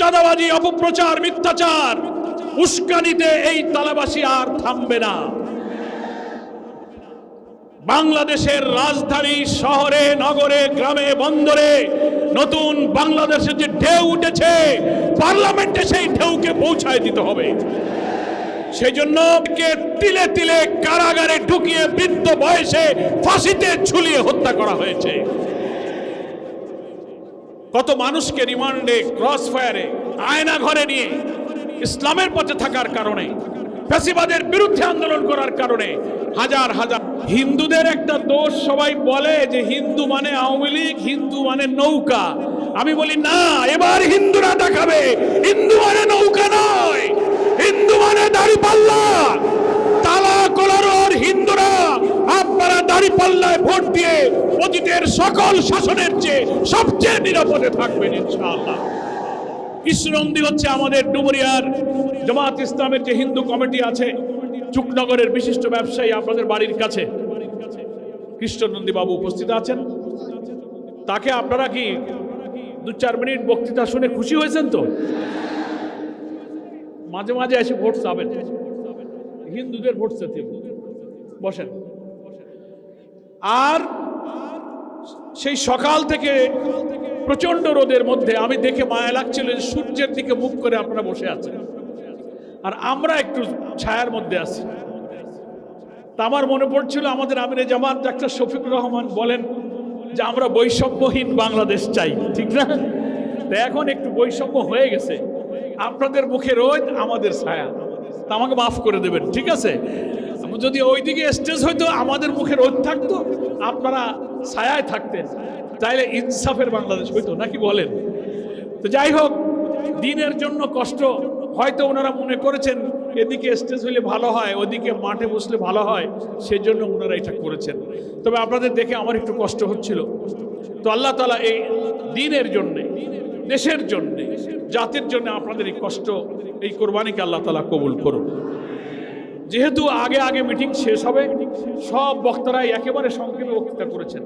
চাঁদাবাজি, অপপ্রচার, মিথ্যাচার, উস্কানিতে এই তালাবাসী আর থামবে না। বাংলাদেশের রাজধানী শহরে, নগরে, গ্রামে, বন্দরে নতুন বাংলাদেশের যে ঢেউ উঠেছে, পার্লামেন্টে সেই ঢেউকে পৌঁছায় দিতে হবে। সেই জন্য তিলে তিলে কারাগারে ঢুকিয়ে বৃদ্ধ বয়সে ফাঁসিতে ঝুলিয়ে হত্যা করা হয়েছে। কত মানুষকে রিমান্ডে ক্রস ফায়ারে আয়না ঘরে নিয়ে ইসলামের পথে থাকার কারণে, ফ্যাসিবাদের বিরুদ্ধে আন্দোলন করার কারণে হাজার হাজার হিন্দুদের একটা দোষ সবাই বলে যে হিন্দু মানে আওয়ামী লীগ, হিন্দু মানে নৌকা। আমি বলি, না, এবার হিন্দুরা দেখাবে, হিন্দু মানে নৌকা নয় হিন্দু মানে দাড়ি পাল্লা তালা কোলারোর হিন্দুরা আপনারা দাড়ি পাল্লায় ভোট দিয়ে অতীতের সকল শাসনের চেয়ে সবচেয়ে নিরাপদে থাকবেন ইনশাআল্লাহ। কৃষ্ণনন্দী হচ্ছে আমাদের ডুমুরিয়ার জামাত ইসলামের যে হিন্দু কমিটি আছে, চুকনগরের বিশিষ্ট ব্যবসায়ী আপনাদের বাড়ির কাছে। কৃষ্ণনন্দী বাবু উপস্থিত আছেন। তাকে আপনারা কি দু চার মিনিট বক্তৃতা শুনে খুশি হয়েছেন তো? মাঝে মাঝে এসে ভোট চাবেন। হিন্দুদের ভোট চাইতে বসেন। আর সেই সকাল থেকে প্রচণ্ড রোদের মধ্যে আমি দেখে মায়া লাগছিল সূর্যের দিকে মুখ করে আপনারা বসে আছেন। আর আমরা একটু ছায়ার মধ্যে আছি। তা আমার মনে পড়ছিল আমাদের আমিরে জামাত ডাক্তার শফিকুর রহমান বলেন যে আমরা বৈষম্যহীন বাংলাদেশ চাই, ঠিক না? তো এখন একটু বৈষম্য হয়ে গেছে। আপনাদের মুখে রোদ, আমাদের ছায়া। তা আমাকে মাফ করে দেবেন, ঠিক আছে? যদি ওইদিকে স্টেজ হইতো, আমাদের মুখে রোদ থাকতো, আপনারা ছায়ায় থাকতেন। তাইলে ইনসাফের বাংলাদেশ হইতো, নাকি বলেন? তো যাই হোক, দিনের জন্য কষ্ট, হয়তো ওনারা মনে করেছেন এদিকে স্টেজ হলে ভালো হয়, ওদিকে মাঠে বসলে ভালো হয় সেই জন্য ওনারা এটা করেছেন। তবে আপনাদের দেখে আমার একটু কষ্ট হচ্ছিল। তো আল্লাহ তালা এই দিনের জন্যে, দেশের জন্যে, জাতির জন্য আপনাদের এই কষ্ট, এই কোরবানিকে আল্লাহ তালা কবুল করুন যেহেতু আগে আগে মিটিং শেষ হবে, সব বক্তারাই একেবারে সংক্ষেপে বক্তৃতা করেছেন।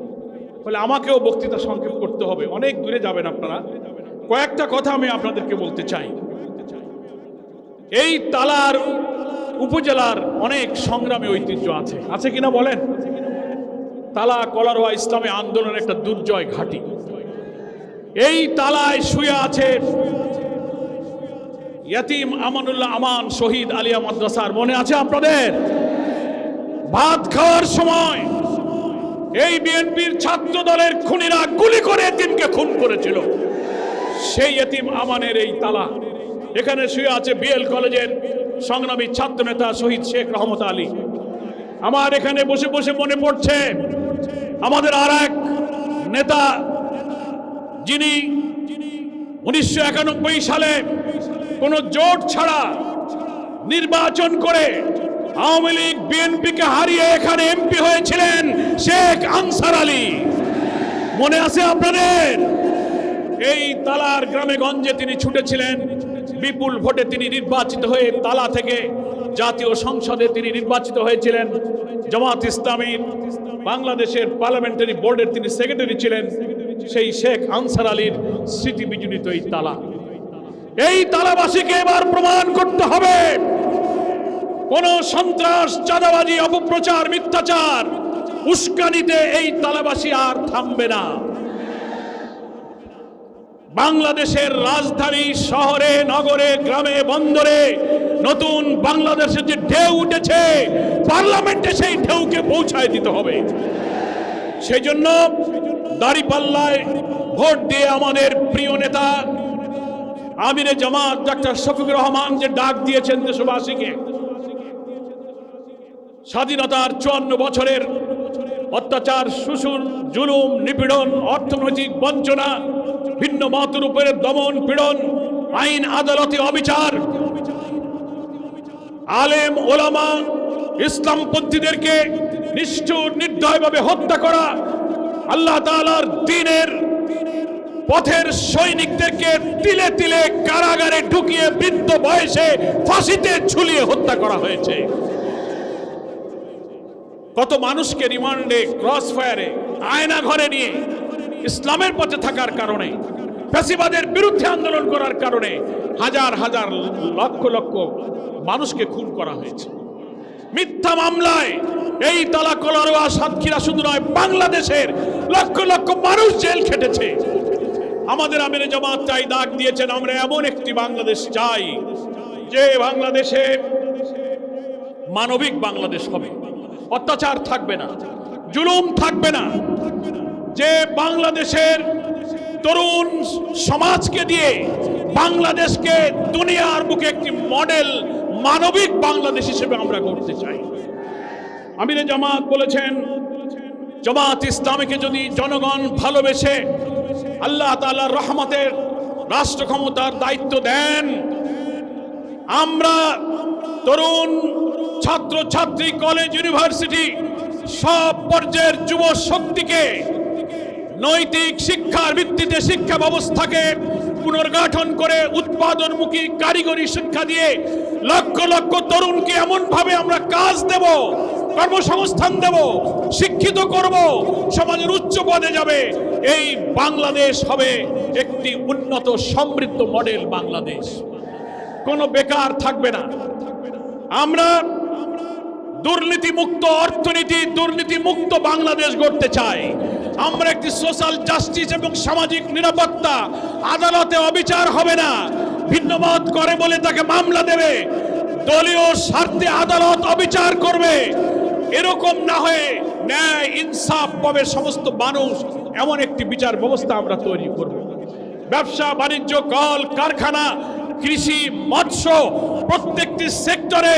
ফলে আমাকেও বক্তৃতা সংক্ষেপ করতে হবে। অনেক দূরে যাবেন আপনারা। কয়েকটা কথা আমি আপনাদেরকে বলতে চাই। এই তালার উপজেলার অনেক সংগ্রামী ঐতিহ্য আছে। আছে কিনা বলেন? তালা কলারোয়া ইসলামী আন্দোলনের একটা দুর্জয় ঘাঁটি। এই তালায় শুয়ে আছে ইয়াতিম আমানুল্লাহ আমান শহীদ আলিয়া মাদ্রাসার মনে আছে আপনাদের? ভাত খাওয়ার সময় এই বিএনপির ছাত্র দলের খুনিরা গুলি করে এতিমকে খুন করেছিল। সেই এতিম আমানের এই তালা। এখানে শুয়ে আছে বিএল কলেজের সংগ্রামী ছাত্র নেতা শহীদ শেখ রহমত আলী। আমার এখানে বসে বসে মনে পড়ছে, আমাদের আর এক নেতা, যিনি উনিশশো একানব্বই সালে কোনো জোট ছাড়া নির্বাচন করে আওয়ামী লীগ বিএনপিকে হারিয়ে এখানে এমপি হয়েছিলেন শেখ আনসার আলী। মনে আছে আপনাদের? এই তালার গ্রামে গঞ্জে তিনি ছুটেছিলেন। বিপুল ভোটে তিনি নির্বাচিত হয়ে তালা থেকে জাতীয় সংসদে তিনি নির্বাচিত হয়েছিলেন। জামাত ইসলামীর বাংলাদেশের পার্লামেন্টারি বোর্ডের তিনি সেক্রেটারি ছিলেন। সেই শেখ আনসার আলীর স্মৃতি বিজড়িত এই তালা। এই তালাবাসীকে এবার প্রমাণ করতে হবে। কোন সন্ত্রাস, চাঁদাবাজি, অপপ্রচার, মিথ্যাচার, উস্কানিতে এই তালাবাসী আর থামবে না। বাংলাদেশের রাজধানী শহরে, নগরে, গ্রামে, বন্দরে নতুন বাংলাদেশের যে ঢেউ উঠেছে, পার্লামেন্টে সেই ঢেউকে পৌঁছায় দিতে হবে। সেই জন্য দাড়িপাল্লায় ভোট দিয়ে আমাদের প্রিয় নেতা আমিরে জামাত ডাক্তার শফিকুর রহমান যে ডাক দিয়েছেন দেশবাসীকে, স্বাধীনতার চুয়ান্ন বছরের অত্যাচার শোষণ জুলুম, নিপীড়ন, অর্থনৈতিক বঞ্চনা, ভিন্ন মতের উপরে দমন, পীড়ন, আইন আদালতে অবিচার, আলেম, ওলামা, ইসলামপন্থীদেরকে নিষ্ঠুর, নির্দয়ভাবে হত্যা করা, আল্লাহ তালার দিনের পথের সৈনিকদেরকে তিলে তিলে কারাগারে ঢুকিয়ে বৃদ্ধ বয়সে ফাঁসিতে ঝুলিয়ে হত্যা করা হয়েছে। কত মানুষকে রিমান্ডে ক্রস ফায়ারে আয়না ঘরে নিয়ে ইসলামের পথে থাকার কারণে, ফ্যাসিবাদের বিরুদ্ধে আন্দোলন করার কারণে হাজার হাজার লক্ষ লক্ষ মানুষকে খুন করা হয়েছে। মিথ্যা মামলায় এই তালা সাতক্ষীরা শুধু নয়, বাংলাদেশের লক্ষ লক্ষ মানুষ জেল খেটেছে। আমাদের আমিরে জামাত চাই, দাগ দিয়েছেন, আমরা এমন একটি বাংলাদেশ চাই, যে বাংলাদেশে মানবিক বাংলাদেশ হবে। অত্যাচার থাকবে না, জুলুম থাকবে না, যে বাংলাদেশের তরুণ সমাজকে দিয়ে বাংলাদেশকে দুনিয়ার বুকে একটি মডেল, মানবিক বাংলাদেশ হিসেবে আমরা করতে চাই। আমিরে জামাত বলেছেন, জামাত ইসলামীকে যদি জনগণ ভালোবেসে আল্লাহ তাআলার রহমতের রাষ্ট্র ক্ষমতার দায়িত্ব দেন। আমরা তরুণ ছাত্র ছাত্রী কলেজ ইউনিভার্সিটি সব পর্যায়ের যুব শক্তিকে নৈতিক শিক্ষার ভিত্তিতে শিক্ষা ব্যবস্থাকে পুনর্গঠন করে উৎপাদনমুখী কারিগরি শিক্ষা দিয়ে লক্ষ লক্ষ তরুণকে এমন ভাবে আমরা কাজ দেব, কর্মসংস্থান দেব, শিক্ষিত করব, সমাজের উচ্চ পদে যাবে। এই বাংলাদেশ হবে একটি উন্নত সমৃদ্ধ মডেল বাংলাদেশ। কোনো বেকার থাকবে না। আমরা দুর্নীতি মুক্ত অর্থনীতি দুর্নীতি মুক্ত বাংলাদেশ গড়তে চাই। আমরা একটি সোশ্যাল জাস্টিস এবং সামাজিক নিরাপত্তা, আদালতে অবিচার হবে না। ভিন্নমত করে বলে তাকে মামলা দেবে। দলীয় স্বার্থে আদালত অবিচার করবে। এরকম না হয়ে ন্যায়, ইনসাফ পাবে সমস্ত মানুষ। এমন একটি বিচার ব্যবস্থা আমরা তৈরি করব। ব্যবসা, বাণিজ্য, কল, কারখানা, কৃষি, মৎস্য, প্রত্যেকটি সেক্টরে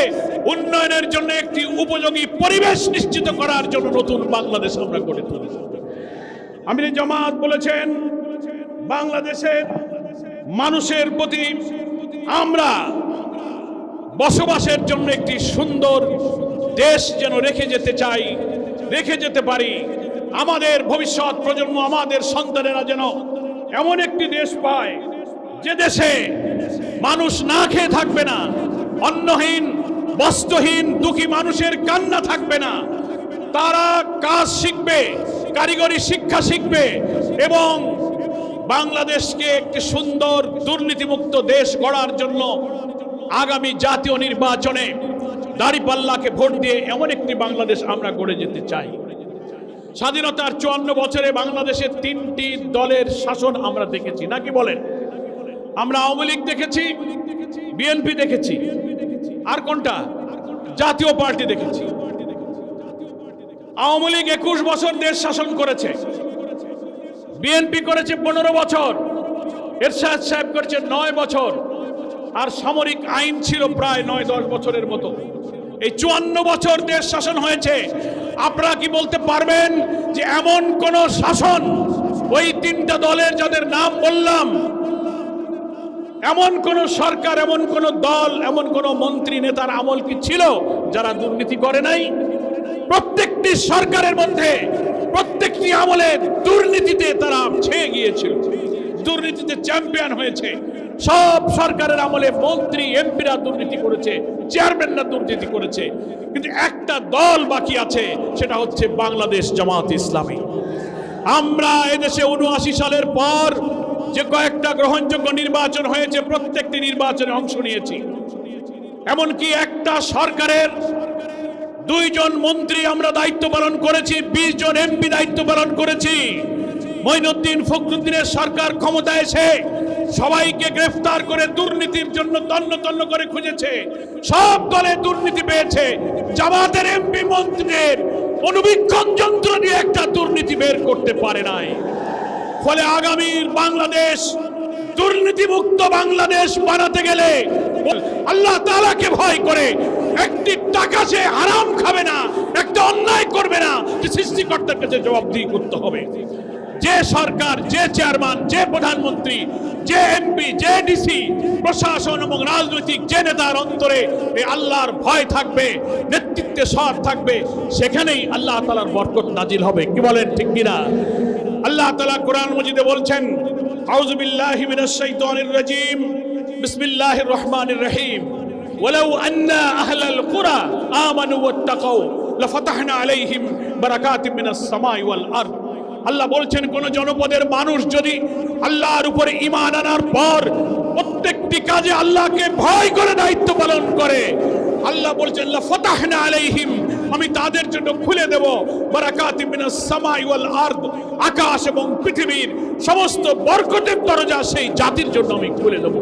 উন্নয়নের জন্য একটি উপযোগী পরিবেশ নিশ্চিত করার জন্য নতুন বাংলাদেশ আমরা গড়ে তুলি আমির জামাত বলেছেন, বাংলাদেশের মানুষের প্রতি আমরা বসবাসের জন্য একটি সুন্দর দেশ যেন রেখে যেতে চাই, রেখে যেতে পারি। আমাদের ভবিষ্যৎ প্রজন্ম, আমাদের সন্তানেরা যেন এমন একটি দেশ পায় যে দেশে মানুষ না খেয়ে থাকবে না, অন্নহীন, বস্ত্রহীন, দুঃখী মানুষের কান্না থাকবে না। তারা কাজ শিখবে কারিগরি শিক্ষা শিখবে এবং বাংলাদেশকে একটি সুন্দর দুর্নীতিমুক্ত দেশ গড়ার জন্য আগামী জাতীয় নির্বাচনে দাড়িপাল্লাকে ভোট দিয়ে এমন একটি বাংলাদেশ আমরা গড়ে যেতে চাই। স্বাধীনতার চুয়ান্ন বছরে বাংলাদেশের তিনটি দলের শাসন আমরা দেখেছি নাকি বলেন? আমরা আওয়ামী লীগ দেখেছি, বিএনপি দেখেছি, আর কোনটা? জাতীয় পার্টি দেখেছি। আওয়ামী লীগ একুশ বছর দেশ শাসন করেছে। বিএনপি করেছে পনেরো বছর। এরশাদ সাহেব করেছে নয় বছর। আর সামরিক আইন ছিল প্রায় নয়, দশ বছরের মতো। এই চুয়ান্ন বছর দেশ শাসন হয়েছে। আপনারা কি বলতে পারবেন যে এমন কোন শাসন ওই তিনটা দলের যাদের নাম বললাম? এমন কোন সরকার, এমন কোন দল, এমন কোন মন্ত্রী, নেতার আমল কি ছিল যারা দুর্নীতি করে নাই? প্রত্যেকটি সরকারের মধ্যে প্রত্যেকটি আমলে দুর্নীতিতে তারা ছেয়ে গিয়েছিল। দুর্নীতিতে চ্যাম্পিয়ন হয়েছে। সব সরকারের আমলে মন্ত্রী, এমপিরা দুর্নীতি করেছে চেয়ারম্যানরা দুর্নীতি করেছে। কিন্তু একটা দল বাকি আছে, সেটা হচ্ছে বাংলাদেশ জামাত ইসলামী। আমরা এদেশে উনআশি সালের পর যে কয়েকটা গ্রহণযোগ্য নির্বাচন হয়েছে, প্রত্যেকটি নির্বাচনে অংশ নিয়েছি। এমনকি একটা সরকারের দুইজন মন্ত্রী আমরা দায়িত্ব পালন করেছি, বিশ জন এমপি দায়িত্ব পালন করেছি। মঈনুদ্দিন ফখরুদ্দিনের সরকার ক্ষমতা এসে সবাইকে গ্রেফতার করে দুর্নীতির জন্য তন্ন তন্ন করে খুঁজেছে। সব দলে দুর্নীতি পেয়েছে। জামাতের এমপি মন্ত্রীদের অনুবীক্ষণ যন্ত্র নিয়ে একটা দুর্নীতি বের করতে পারে নাই। ফলে আগামীর বাংলাদেশ দুর্নীতিমুক্ত বাংলাদেশ বানাতে গেলে আল্লাহ তালাকে ভয় করে। একটি টাকা সে আরাম খাবে না, একটা অন্যায় করবে না। সৃষ্টিকর্তার কাছে জবাবদিহি করতে হবে। যে সরকার, যে চেয়ারম্যান, যে প্রধানমন্ত্রী, যে এমপি, যে ডিসি, প্রশাসন এবং রাজনৈতিক যে নেতার অন্তরে আল্লাহর ভয় থাকবে, নেতৃত্বে সৎ থাকবে, সেখানেই আল্লাহ তালার বরকত নাজিল হবে। কি বলেন, ঠিক কিনা? আল্লাহ তালা কোরআন মজিদে বলছেন আউযু বিল্লাহি মিনাশ শাইতানির রাজিম বিসমিল্লাহির রহমানির রহিম ولو أن أهل القرى آمنوا واتقوا لفتحنا عليهم بركات من السماء والأرض আল্লাহ বলছেন কোন জনপদের মানুষ যদি আল্লাহর উপরে ইমান আনার পর প্রত্যেকটি কাজে আল্লাহকে ভয় করে দায়িত্ব পালন করে আল্লাহ বলছেন লা ফাতাহনা আলাইহিম আমি তাদের জন্য খুলে দেব। বারাকাতি মিনাস সামাই আরদ, আকাশ এবং পৃথিবীর সমস্ত বরকতের দরজা সেই জাতির জন্য আমি খুলে দেব।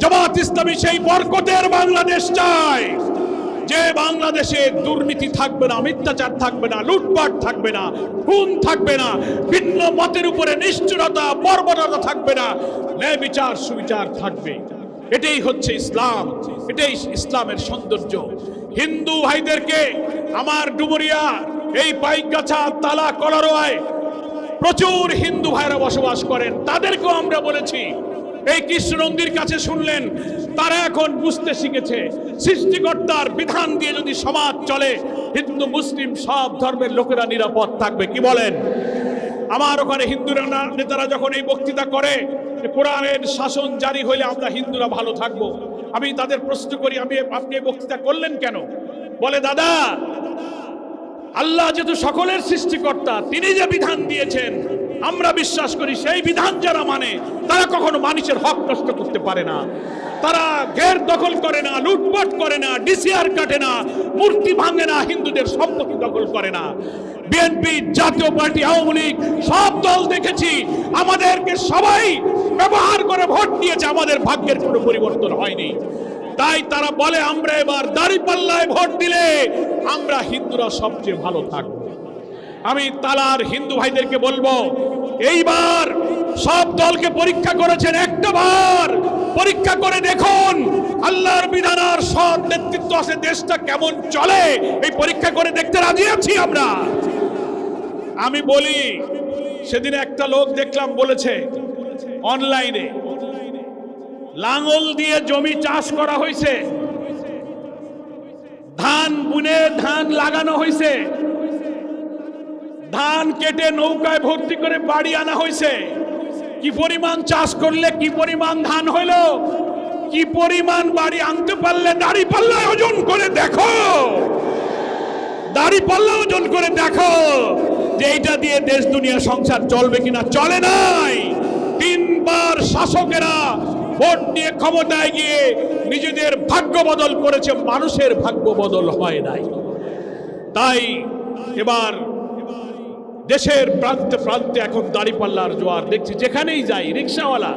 জামাত ইসলামী সেই বরকতের বাংলাদেশ চায়। যে বাংলাদেশে দুর্নীতি থাকবে না, মিথ্যাচার থাকবে না, লুটপাট থাকবে না, খুন থাকবে না, ভিন্ন মতের উপরে নিষ্ঠুরতা, বর্বরতা থাকবে না ন্যায় বিচার সুবিচার থাকবে। এটাই হচ্ছে ইসলাম, এটাই ইসলামের সৌন্দর্য। হিন্দু ভাইদেরকে আমার ডুমুরিয়া এই পাইকগাছা, তালা, কলারোয়ায় প্রচুর হিন্দু ভাইরা বসবাস করেন। তাদেরকেও আমরা বলেছি, এই কৃষ্ণ নন্দীর কাছে শুনলেন, তারা এখন বুঝতে শিখেছে, সৃষ্টিকর্তার বিধান দিয়ে যদি সমাজ চলে, হিন্দু, মুসলিম সব ধর্মের লোকেরা নিরাপদ থাকবে। কি বলেন? আমার ওখানে হিন্দু না- নেতারা যখন এই বক্তৃতা করে কোরআনের শাসন জারি হলে আমরা হিন্দুরা ভালো থাকব। আমি তাদের প্রশ্ন করি, আমি আপনি বক্তৃতা করলেন কেন? বলে, দাদা, আল্লাহ যেহেতু সকলের সৃষ্টিকর্তা, তিনি যে বিধান দিয়েছেন, আমরা বিশ্বাস করি সেই বিধান যারা মানে তারা কখনো মানুষের হক নষ্ট করতে পারে না। তারা ঘের দখল করে না, লুটপাট করে না, ডিসিআর কাটে না, মূর্তি ভাঙে না, হিন্দুদের সম্পত্তি দখল করে না। বিএনপি জাতীয় পার্টি, আওয়ামী লীগ, সব দল দেখেছি। আমাদেরকে সবাই ব্যবহার করে ভোট দিয়েছে। আমাদের ভাগ্যের কোনো পরিবর্তন হয়নি। তাই তারা বলে, আমরা এবার দাঁড়িপাল্লায় ভোট দিলে আমরা হিন্দুরা সবচেয়ে ভালো থাকব। আমি তালার হিন্দু ভাইদেরকে বলব, এইবার সব দলকে পরীক্ষা করেছেন একটা বার। পরীক্ষা করে দেখুন, আল্লাহর বিধানার সৎ নেতৃত্ব আছে। দেশটা কেমন চলে? এই পরীক্ষা করে দেখতে রাজি আছি আমরা। আমি বলি, সেদিন একটা লোক দেখলাম বলেছে, অনলাইনে, লাঙল দিয়ে জমি চাষ করা হয়েছে, ধান বুনে ধান লাগানো হয়েছে, ধান কেটে নৌকায় ভর্তি করে বাড়ি আনা হয়েছে, কি পরিমাণ চাষ করলে, কি পরিমাণ ধান হইল, কি পরিমাণ বাড়ি আনতে পারলে, দাড়ি পাল্লা ওজন করে দেখো, দাড়ি পাল্লা ওজন করে দেখো। যে এইটা দিয়ে দেশ, দুনিয়া, সংসার চলবে কিনা চলে নাই। তিনবার শাসকেরা ভোট নিয়ে ক্ষমতায় গিয়ে নিজেদের ভাগ্য বদল করেছে, মানুষের ভাগ্য বদল হয় নাই। তাই এবার দেশের প্রান্তে প্রান্তে এখন দাড়িপাল্লার জোয়ার দেখছি, যেখানেই যাই, রিক্সাওয়ালা,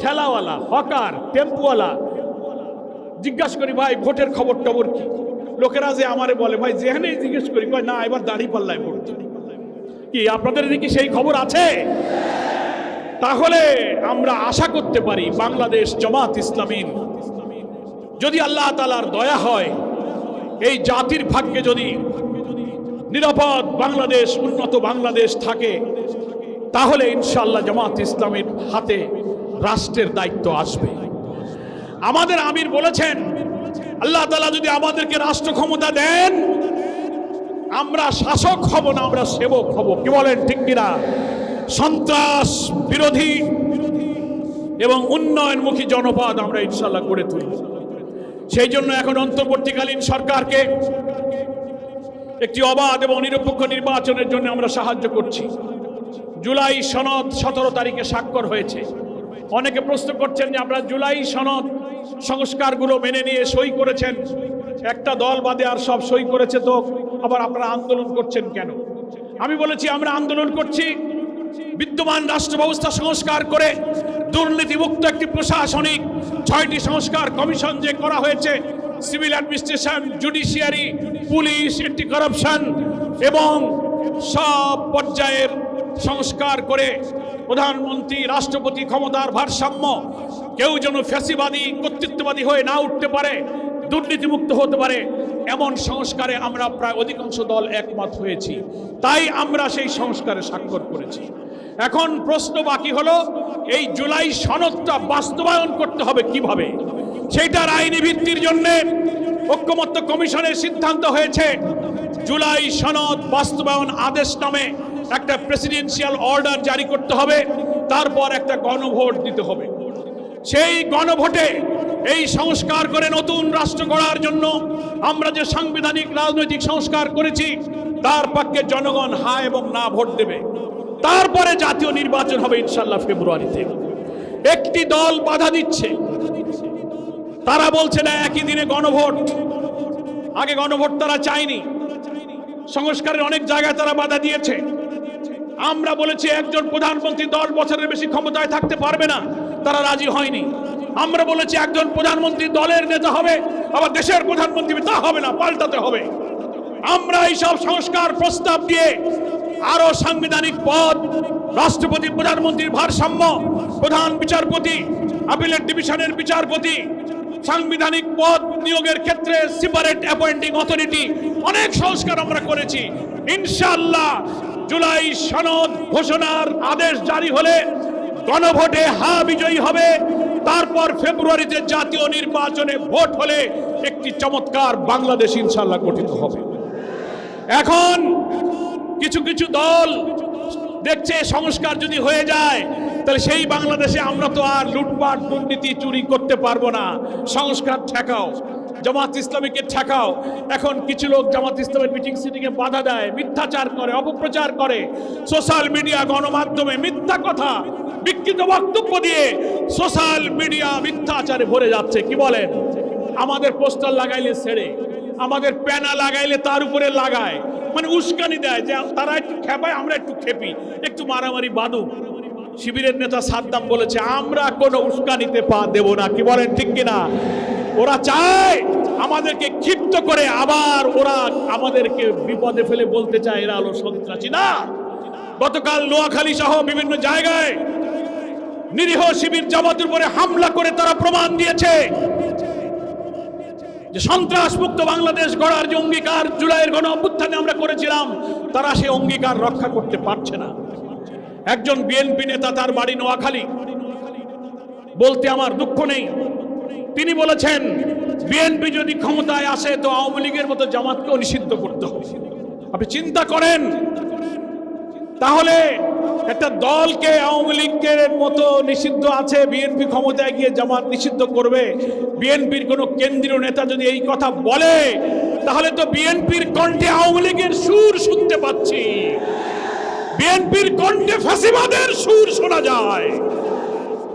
ঠেলাওয়ালা, হকার, টেম্পুওয়ালা, জিজ্ঞাসা করি, ভাই, ভোটের খবর টবর কি? লোকেরা যে আমারে বলে, ভাই, যেখানেই জিজ্ঞেস করি ভাই না, এবার দাড়িপাল্লায় ভোট। কি আপনাদের কি সেই খবর আছে? তাহলে আমরা আশা করতে পারি বাংলাদেশ জমাত ইসলামীর। যদি আল্লাহ তালার দয়া হয়, এই জাতির ভাগ্যে যদি নিরাপদ বাংলাদেশ, উন্নত বাংলাদেশ থাকে, তাহলে ইনশাল্লাহ জামাত ইসলামের হাতে রাষ্ট্রের দায়িত্ব আসবে। আমাদের আমির বলেছেন, আল্লাহ তালা যদি আমাদেরকে রাষ্ট্র ক্ষমতা দেন আমরা শাসক হব না, আমরা সেবক হব। কি বলেন, ঠিক কিনা? সন্ত্রাস বিরোধী এবং উন্নয়নমুখী জনপদ আমরা ইনশাল্লাহ করে তুলব। সেই জন্য এখন অন্তর্বর্তীকালীন সরকারকে একটি অবাধ এবং নিরপেক্ষ নির্বাচনের জন্য আমরা সাহায্য করছি। জুলাই সনদ সতেরো তারিখে স্বাক্ষর হয়েছে। অনেকে প্রশ্ন করছেন যে আমরা জুলাই সনদ সংস্কারগুলো মেনে নিয়ে সই করেছেন? একটা দল বাদে আর সব সই করেছে তো আবার আপনারা আন্দোলন করছেন কেন? আমি বলেছি, আমরা আন্দোলন করছি বিদ্যমান রাষ্ট্র ব্যবস্থা সংস্কার করে দুর্নীতিমুক্ত একটি প্রশাসনিক ছয়টি সংস্কার কমিশন যে করা হয়েছে, civil administration, judiciary, police anti corruption এবং সব পর্যায়ের সংস্কার করে প্রধানমন্ত্রী, রাষ্ট্রপতি ক্ষমতার ভারসাম্য কেউ যেন ফ্যাসিবাদী, কর্তৃত্ববাদী হয়ে না উঠতে পারে, দুর্নীতিমুক্ত হতে পারে এমন সংস্কারে আমরা প্রায় অধিকাংশ দল একমত হয়েছি। তাই আমরা সেই সংস্কারে স্বাক্ষর করেছি। এখন প্রশ্ন বাকি হলো, এই জুলাই সনদটা বাস্তবায়ন করতে হবে কীভাবে? সেইটার আইনি ভিত্তির জন্য ঐক্যমত্য কমিশনের সিদ্ধান্ত হয়েছে। জুলাই সনদ বাস্তবায়ন আদেশ নামে একটা প্রেসিডেন্সিয়াল অর্ডার জারি করতে হবে। তারপর একটা গণভোট দিতে হবে। সেই গণভোটে এই সংস্কার করে নতুন রাষ্ট্র গড়ার জন্য আমরা যে সাংবিধানিক রাজনৈতিক সংস্কার করেছি, তার পক্ষে জনগণ হা এবং না ভোট দেবে। তারপরে জাতীয় নির্বাচন হবে ইনশাল্লাহ ফেব্রুয়ারিতে। একটি দল বাধা দিচ্ছে। তারা বলছে, না, একই দিনে গণভোট। আগে গণভোট তারা চায়নি। সংস্কারের অনেক জায়গায় তারা বাধা দিয়েছে। আমরা বলেছি, একজন প্রধানমন্ত্রী দশ বছরের বেশি ক্ষমতায় থাকতে পারবে না। তারা রাজি হয়নি। আমরা বলেছি একজন প্রধানমন্ত্রী দলের নেতা হবে, আবার দেশের প্রধানমন্ত্রী তা হবে না, পাল্টাতে হবে। আমরা এইসব সংস্কার প্রস্তাব দিয়ে আরও সাংবিধানিক পদ রাষ্ট্রপতি, প্রধানমন্ত্রীর ভারসাম্য, প্রধান বিচারপতি, আপিলের ডিভিশনের বিচারপতি, সাংবিধানিক পদ নিয়োগের ক্ষেত্রে সিপারেট অ্যাপয়েন্টিং অথরিটি অনেক সংস্কার আমরা করেছি। ইনশাল্লাহ জুলাই সনদ ঘোষণার আদেশ জারি হলে গণভোটে হা বিজয়ী হবে। তারপর ফেব্রুয়ারিতে জাতীয় নির্বাচনে ভোট হলে একটি চমৎকার বাংলাদেশ ইনশাল্লাহ গঠিত হবে। এখন কিছু কিছু দল দেখছে সংস্কার যদি হয়ে যায়, তাহলে সেই বাংলাদেশে আমরা তো আর লুটপাট, দুর্নীতি, চুরি করতে পারব না। সংস্কার ঠেকাও। জামাত ইসলামীকে ঠেকাও। এখন কিছু লোক জামাত ইসলামের মিটিং সিটিংয়ে বাধা দেয়, মিথ্যাচার করে, অপপ্রচার করে। সোশ্যাল মিডিয়া গণমাধ্যমে মিথ্যা কথা, বিকৃত বক্তব্য দিয়ে সোশ্যাল মিডিয়া মিথ্যাচারে ভরে যাচ্ছে। কি বলেন? আমাদের পোস্টার লাগাইলে ছেড়ে, আমাদের প্যানা লাগাইলে তার উপরে লাগায়। মানে উস্কানি দেয় যে তারা একটু খেপায়, আমরা একটু খেপি, একটু মারামারি বাদুক শিবিরের নেতা সাদ্দাম বলেছে, আমরা কোনো উস্কানিতে পা দেব না। কি বলেন, ঠিক কিনা? ওরা চায় আমাদেরকে ক্ষিপ্ত করে আবার ওরা আমাদেরকে বিপদে ফেলে বলতে চায়, এরা হলো সন্ত্রাসী। না! গতকাল নোয়াখালী সহ বিভিন্ন জায়গায় নিরীহ শিবির জামাতের উপরে হামলা করে তারা প্রমাণ দিয়েছে যে সন্ত্রাস মুক্ত বাংলাদেশ গড়ার যে অঙ্গীকার জুলাইয়ের গণ অভ্যুত্থানে আমরা করেছিলাম, তারা সেই অঙ্গীকার রক্ষা করতে পারছে না। একজন বিএনপি নেতা তার বাড়ি নোয়াখালী। বলতে আমার দুঃখ নেই। তিনি বলেছেন বিএনপি যদি ক্ষমতায় আসে, তো আওয়ামী লীগের মতো জামাতকেও নিষিদ্ধ করতে হবে। আপনি চিন্তা করেন, তাহলে একটা দলকে, আওয়ামী লীগের মতো নিষিদ্ধ আছে বিএনপি ক্ষমতায় গিয়ে জামাত নিষিদ্ধ করবে বিএনপির কোনো কেন্দ্রীয় নেতা যদি এই কথা বলে, তাহলে তো বিএনপির কণ্ঠে আওয়ামী লীগের সুর শুনতে পাচ্ছি। বিএনপির কণ্ঠে ফাঁসিবাদের সুর শোনা যায়।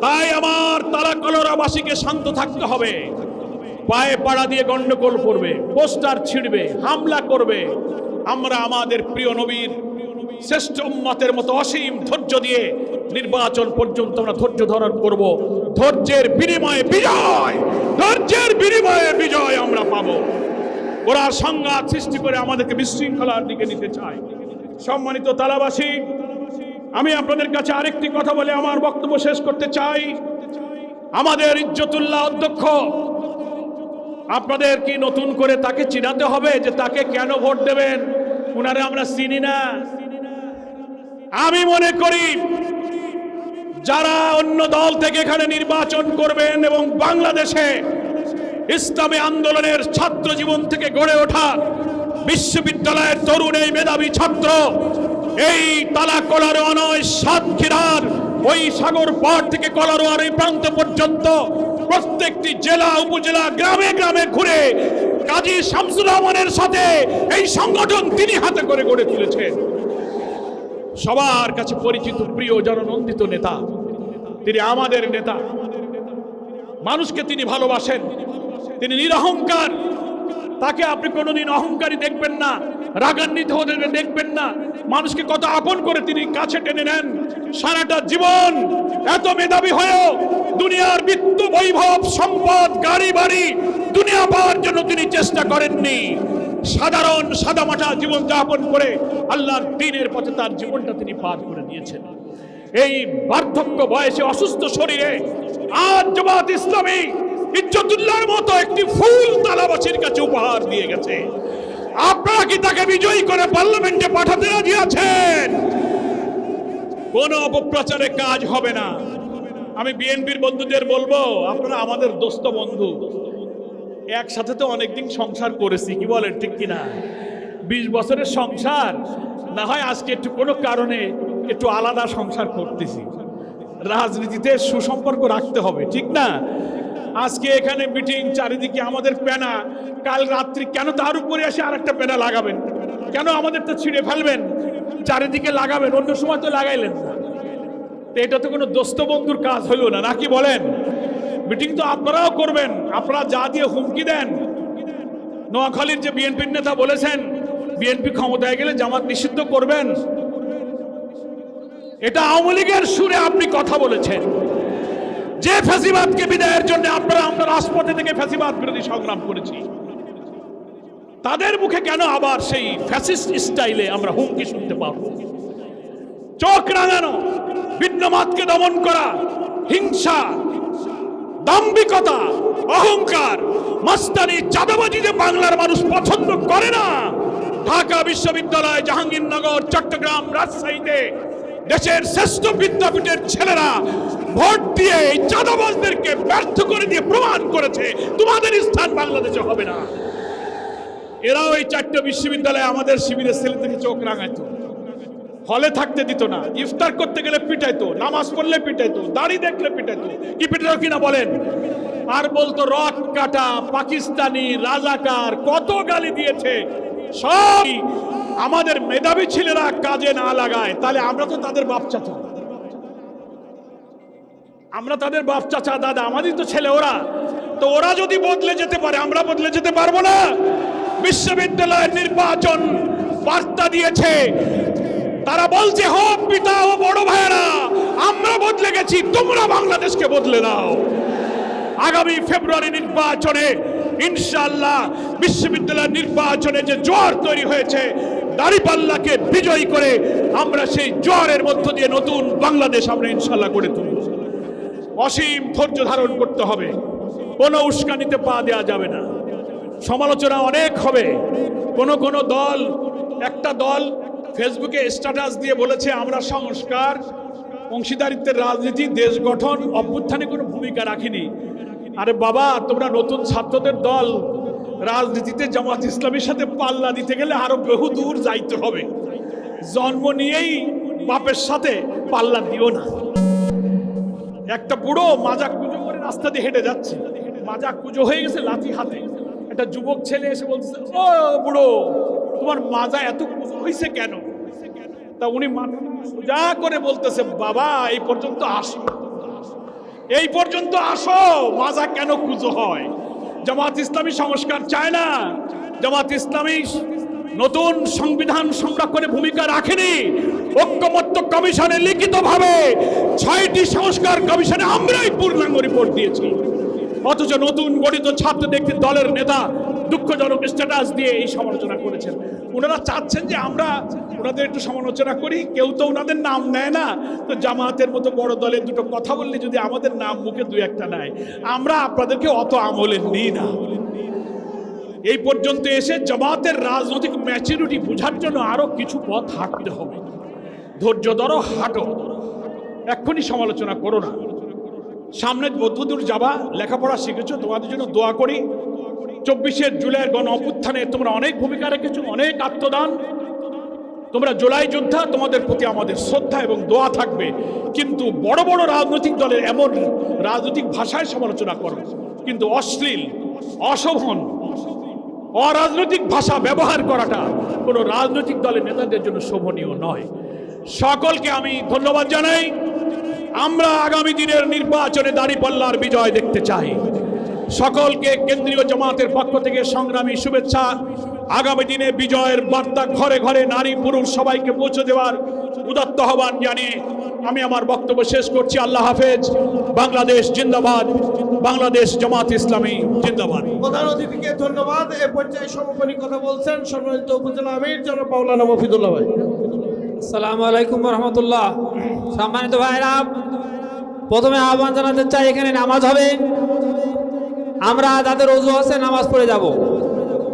তাই আমার তারা কলরাবাসীকে শান্ত থাকতে হবে। পায়ে পাড়া দিয়ে গন্ডগোল করবে, পোস্টার ছিড়বে, হামলা করবে। আমরা আমাদের প্রিয় নবীর শ্রেষ্ঠ উম্মতের মতো অসীম ধৈর্য দিয়ে নির্বাচন পর্যন্ত আমরা ধৈর্য ধারণ করব। ধৈর্যের বিনিময়ে বিজয়! ধৈর্যের বিনিময়ে বিজয় আমরা পাবো। ওরা সংঘাত সৃষ্টি করে আমাদেরকে বিশৃঙ্খলার দিকে নিতে চায়। সম্মানিত তালাবাসী আমি আপনাদের কাছে আরেকটি কথা বলে আমার বক্তব্য শেষ করতে চাই। আমাদের ইজ্জতুল্লাহ অধ্যক্ষ, আপনাদের কি নতুন করে তাকে চিনাতে হবে যে তাকে কেন ভোট দেবেন? উনারে আমরা চিনি না। আমি মনে করি যারা অন্য দল থেকে এখানে নির্বাচন করবেন এবং বাংলাদেশে ইসলামী আন্দোলনের ছাত্র জীবন থেকে গড়ে ওঠা বিশ্ববিদ্যালয়ের তরুণ এই মেধাবী ছাত্র এই তালা কলারোয়া নয় সাতক্ষীরার ওই সাগর পাড় থেকে কলারোয়ার এই প্রান্ত পর্যন্ত প্রত্যেকটি জেলা, উপজেলা, গ্রামে গ্রামে ঘুরে কাজী শামসুর রহমানের সাথে এই সংগঠন তিনি হাতে করে গড়ে তুলেছেন সবার কাছে পরিচিত, প্রিয় জননন্দিত নেতা, তিনি আমাদের নেতা। মানুষকে তিনি ভালোবাসেন, তিনি নিরহংকার তাকে আপনি কোনোদিন অহংকারী দেখবেন না, রাগান্বিত হতে দেখবেন না। মানুষকে কত আপন করে তিনি কাছে টেনে নেন। সারাটা জীবন এত মেধাবী হয়েও দুনিয়ার বিত্ত বৈভব, সম্পদ, গাড়ি বাড়ি দুনিয়া পাওয়ার জন্য তিনি চেষ্টা করেননি। সাধারণ সাদামাটা জীবন যাপন করে আল্লাহর দিনের পথে তার জীবনটা তিনি পার করে দিয়েছেন। এই বার্ধক্য বয়সে অসুস্থ শরীরে আজ জমাত ইসলামী ইজ্জতুল্লাহর মতো একটি ফুল তালাবাসীর কাছে উপহার দিয়ে গেছে। আপনারা কি তাকে বিজয়ী করে পার্লামেন্টে পাঠাতে রাজি আছেন? কোনো অপপ্রচারে কাজ হবে না। আমি বিএনপির বন্ধুদের বলব, আপনারা আমাদের দোস্ত বন্ধু। একসাথে তো অনেকদিন সংসার করেছি, কি বলেন, ঠিক কিনা? বিশ বছরের সংসার, না হয় আজকে একটু কোনো কারণে একটু আলাদা সংসার করতেছি। রাজনীতিতে সুসম্পর্ক রাখতে হবে, ঠিক না? আজকে এখানে মিটিং চারিদিকে আমাদের প্যানা। কাল রাত্রি কেন তার উপরে এসে আরেকটা প্যানা লাগাবেন? কেন আমাদের তো ছিঁড়ে ফেলবেন? চারিদিকে লাগাবেন, অন্য সময় তো লাগাইলেন না। তো এটা তো কোনো দোস্ত বন্ধুর কাজ হলো না নাকি বলেন? মিটিং তো আপনারাও করবেন, আপনারা যা দিয়ে হুমকি দেন। নোয়াখালীর যে বিএনপির নেতা বলেছেন, বিএনপি ক্ষমতায় গেলে জামাত নিষিদ্ধ করবেন। এটা আওয়ামী লীগের সুরে আপনি কথা বলেছেন। যে ফ্যাসিবাদকে বিদায়ের জন্য আপনারা আমরা রাজপথে থেকে ফ্যাসিবাদ বিরোধী সংগ্রাম করেছি, তাদের মুখে কেন আবার সেই ফ্যাসিস্ট স্টাইলে আমরা হুমকি শুনতে পাবো? চোখ রাঙানো ভিন্নমাতকে দমন করা, হিংসা, দাম্ভিকতা, অহংকার, মাস্তানি, চাঁদাবাজি যে বাংলার মানুষ পছন্দ করে না, ঢাকা বিশ্ববিদ্যালয়, জাহাঙ্গীরনগর, চট্টগ্রাম, রাজশাহীতে দেশের শ্রেষ্ঠ বিদ্যাপীঠের ছেলেরা ভোট দিয়ে এই চাঁদাবাজদেরকে ব্যর্থ করে দিয়ে প্রমাণ করেছে, তোমাদের স্থান বাংলাদেশে হবে না। এরাও এই চারটে বিশ্ববিদ্যালয়ে আমাদের শিবিরের ছেলেদেরকে চোখ রাঙাইতো। হলে থাকতে দিত না, ইফতার করতে গেলে পিটাইতো, নামাজ পড়লে পিটাইতো, দাড়ি দেখলে পিটাইতো। কি পিটাইতো কিনা বলেন? আর বলতো রক কাটা, পাকিস্তানি রাজাকার কত গালি দিয়েছে। সব আমাদের মেধাবী ছেলেরা কাজে না লাগায়, তাহলে আমরা তো তাদের বাপ চাচা। আমরা তাদের বাপ চাচা, দাদা, আমাদের তো ছেলে ওরা। তো ওরা যদি বদলে যেতে পারে, আমরা বদলে যেতে পারব না। বিশ্ববিদ্যালয়ের নির্বাচন বার্তা দিয়েছে। তারা বলছে, হোক পিতা ও বড় ভাইয়েরা, আমরা বদলে গেছি, তোমরা বাংলাদেশকে বদলে দাও। আগামী ফেব্রুয়ারি নির্বাচনে, ইনশাআল্লাহ বিশ্ববিদ্যালয় নির্বাচনে যে জোয়ার তৈরি হয়েছে দাড়িপাল্লাকে বিজয়ী করে আমরা সেই জোয়ারের মধ্য দিয়ে নতুন বাংলাদেশ আমরা ইনশাল্লাহ গড়ে তুলব। অসীম ধৈর্য ধারণ করতে হবে। কোনো উস্কানিতে পা দেওয়া যাবে না। সমালোচনা অনেক হবে। কোন কোন দল, একটা দল ফেসবুকে স্ট্যাটাস দিয়ে বলেছে, আমরা সংস্কার, অংশীদারিত্বের রাজনীতি, দেশ গঠন, অভ্যুত্থানে কোনো ভূমিকা রাখিনি। আরে বাবা, তোমরা নতুন ছাত্রদের দল রাজনীতিতে জামাত ইসলামের সাথে পাল্লা দিতে গেলে আরও বহু দূর যাইতে হবে। জন্ম নিয়েই বাপের সাথে পাল্লা দিও না। একটা বুড়ো মাজা কুজো করে রাস্তা দিয়ে হেঁটে যাচ্ছে। মাজা কুজো হয়ে গেছে লাঠি হাতে। একটা যুবক ছেলে এসে বলছে ও বুড়ো, তোমার মাজা এত কুজো হয়েছে কেন? তা উনি সোজা করে বলতেছে, বাবা, এই পর্যন্ত আসো। এই পর্যন্ত আসো, মাজা কেন কুজো হয়? জামাত ইসলামী সংস্কার চায় না। জামাত ইসলামী নতুন সংবিধান সংরক্ষণে ভূমিকা রাখেনি। ঐক্যমত্য কমিশনে লিখিতভাবে ছয়টি সংস্কার কমিশনে আমরাই পূর্ণাঙ্গ রিপোর্ট দিয়েছি। অথচ নতুন গঠিত ছাত্র দেখতে দলের নেতা দুঃখজনক স্ট্যাটাস দিয়ে এই সমালোচনা করেছেন। ওনারা চাচ্ছেন যে আমরা ওনাদের একটু সমালোচনা করি। কেউ তো ওনাদের নাম নেয় না। তো জামাতের মতো বড় দলের দুটো কথা বললে যদি আমাদের নাম মুখে দু একটা নেয়, আমরা আপনাদেরকে অত আমলে নিই না। এই পর্যন্ত এসে জামাতের রাজনৈতিক ম্যাচুরিটি বোঝার জন্য আরও কিছু পথ হাঁটতে হবে। ধৈর্য ধরো, হাঁটো। এক্ষুনি সমালোচনা করো না। সামনে বদ্ধদূর যাবা, লেখাপড়া শিখেছো, তোমাদের জন্য দোয়া করি। চব্বিশের জুলাইয়ের গণ অভ্যুত্থানে তোমরা অনেক ভূমিকা রেখেছো, অনেক আত্মদান। তোমরা জুলাই যোদ্ধা, তোমাদের প্রতি আমাদের শ্রদ্ধা এবং দোয়া থাকবে। কিন্তু বড় বড় রাজনৈতিক দলের এমন রাজনৈতিক ভাষায় সমালোচনা করো, কিন্তু অশ্লীল, অশোভন, অরাজনৈতিক ভাষা ব্যবহার করাটা কোনো রাজনৈতিক দলের নেতাদের জন্য শোভনীয় নয়। সকলকে আমি ধন্যবাদ জানাই। আমরা আগামী দিনের নির্বাচনে দাঁড়িপাল্লার বিজয় দেখতে চাই। সকলকে কেন্দ্রীয় জামাতের পক্ষ থেকে সংগ্রামী শুভেচ্ছা। আগামী দিনে বিজয়ের বার্তা ঘরে ঘরে নারী পুরুষ সবাইকে পৌঁছে দেওয়ার উদাত্ত আহ্বান জানিয়ে আমি আমার বক্তব্য শেষ করছি। আল্লাহ হাফেজ। বাংলাদেশ জিন্দাবাদ। বাংলাদেশ জামাত ইসলামী জিন্দাবাদ। প্রধান অতিথিকে ধন্যবাদ। এ পর্যায়ে সমাপনী কথা বলছেন সম্মানিত উপজেলা আমির জনাব মাওলানা মফিদুল্লাহ ভাই। আসসালামু আলাইকুম রহমতুল্লাহ সম্মানিত ভাইরা প্রথমে আহ্বান জানাতে চাই এখানে নামাজ হবে। আমরা যাদের অজু আছে নামাজ পড়ে যাব।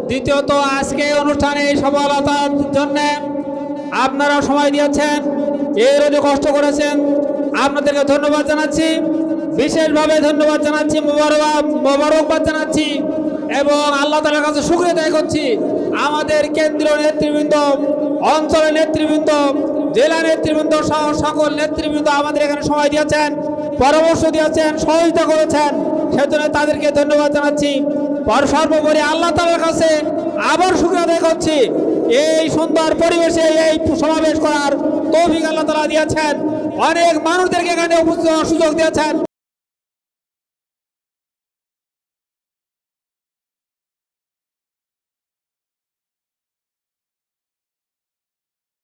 দ্বিতীয়ত, আজকে অনুষ্ঠানে এই সফলতার জন্য আপনারা সময় দিয়েছেন, এই রোদে কষ্ট করেছেন। আপনাদেরকে ধন্যবাদ জানাচ্ছি, বিশেষভাবে ধন্যবাদ জানাচ্ছি, মোবারক, মোবারকবাদ জানাচ্ছি, এবং আল্লাহ তালার কাছে শুক্রিয়া আদায় করছি। আমাদের কেন্দ্রীয় নেতৃবৃন্দ, অঞ্চলের নেতৃবৃন্দ, জেলা নেতৃবৃন্দ সহ সকল নেতৃবৃন্দ আমাদের এখানে সময় দিয়েছেন, পরামর্শ দিয়েছেন, সহযোগিতা করেছেন। সেজন্য তাদেরকে ধন্যবাদ জানাচ্ছি। পর সর্বোপরি আল্লাহ তালার কাছে আবার শুক্র আদায় করছি। এই সুন্দর পরিবেশে এই সমাবেশ করার তৌফিক আল্লাহ তালা দিয়েছেন। অনেক মানুষদেরকে এখানে সুযোগ দিয়েছেন।